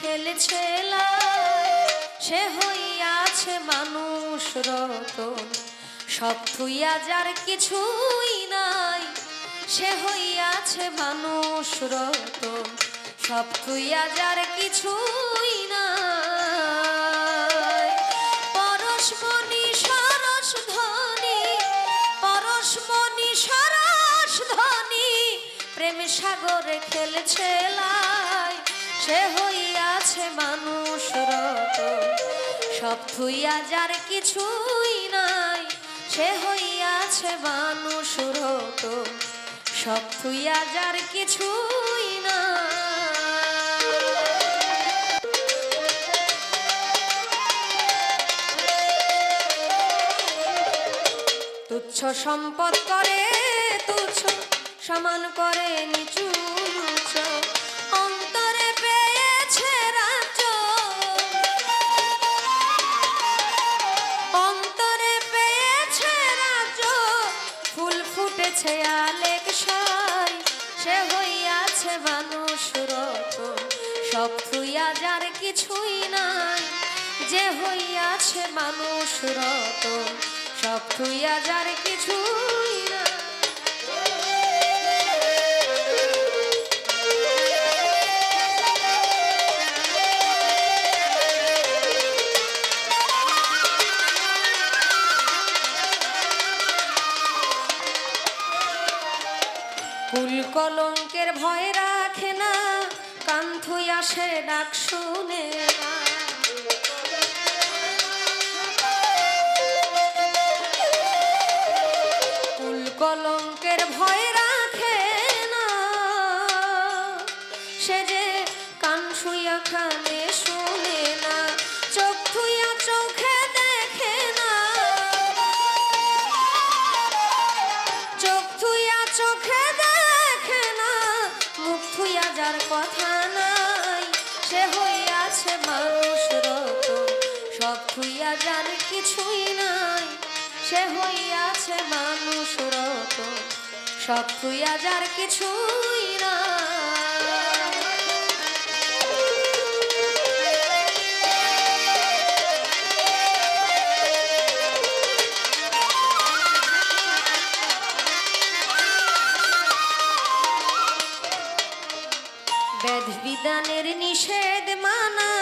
খেলেছে। সে হইয়াছে মানুষ রতন। সব থুইয়া যার কিছুই নাই। সে হইয়াছে মানুষ রতন। সব থুইয়া যার কিছুই নাই। পরশমণি সরস ধ্বনি পরশমণি সরস ধ্বনি প্রেম সাগরে খেলছে লাই সে হইয়াছে মানুষ রতন সব থুইয়া যার কিছুই নাই, সে হইয়াছে মানুষ রতন সব থুইয়া যার কিছুই নাই। তুচ্ছ সম্পদ করে, তুচ্ছ সমান করে, নিচু সব থুইয়া যার কিছুই নাই। যে হইয়াছে মানুষ রতন সব থুইয়া যার কিছুই নাই। কুল কলঙ্কের ভয় রাখে না। কান্থুই আসে ডাক শুনে কুল কলঙ্কের ভয় রাখে না। সে যে কান শুইয়া খানে শুনে না। যার কিছুই নাই। সে হইয়াছে মানুষ রতন সব থুইয়া যার কিছুই নাই। বেদ বিধানের নিষেধ মানা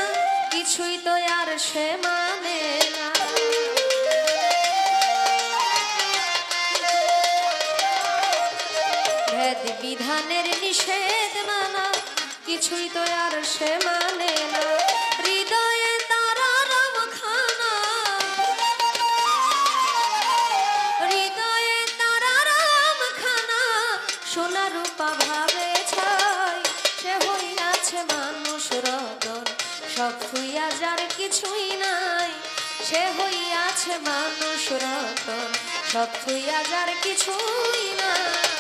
কিছুই তো আর সে মানে না। ভেদ বিধানের নিষেধ মানা, কিছুই তো আর সে মানে না। হৃদয়ে তারা হৃদয়ে তারা রাম খানা সোনা রূপা ভাবে ছাই। সে হইয়াছে মানুষ রতন সব থুইয়া যার কিছুই নাই, সে হইয়াছে মানুষ রতন। সব থুইয়া যার কিছুই নাই।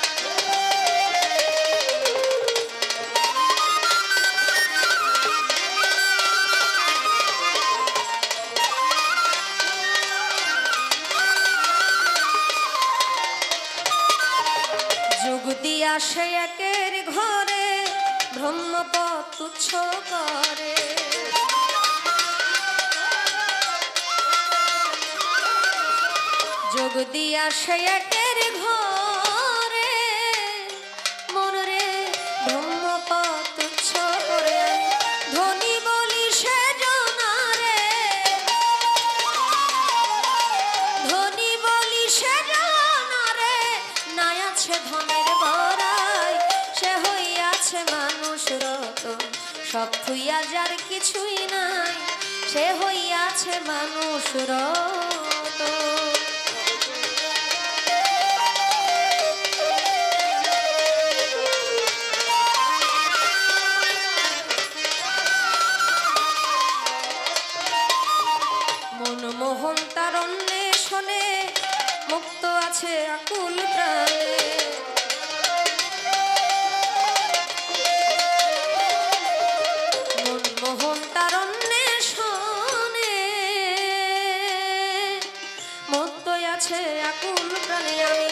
দিয়া সে একের ঘরে ব্রহ্মপদ তুচ্ছ করে। যোগ দিয়া সে একের ঘরে। মনরে ব্রহ্মপদ তুচ্ছ করে ধনী বলি সে জনারে। ধনী বলি সে জানারে। নাই আছে ধনের বড়াই। সে হইয়াছে মানুষ রতন সব থুইয়া যার কিছুই নাই। সে হইয়াছে মানুষ রতন মুক্ত আছে আকুল প্রাণে। মনমোহন তার অন্বেষণে মুক্ত আছে আকুল প্রাণে আমি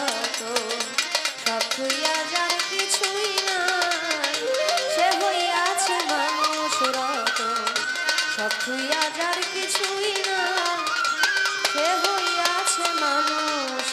আর কিছুই না। সে হইয়াছে মানুষ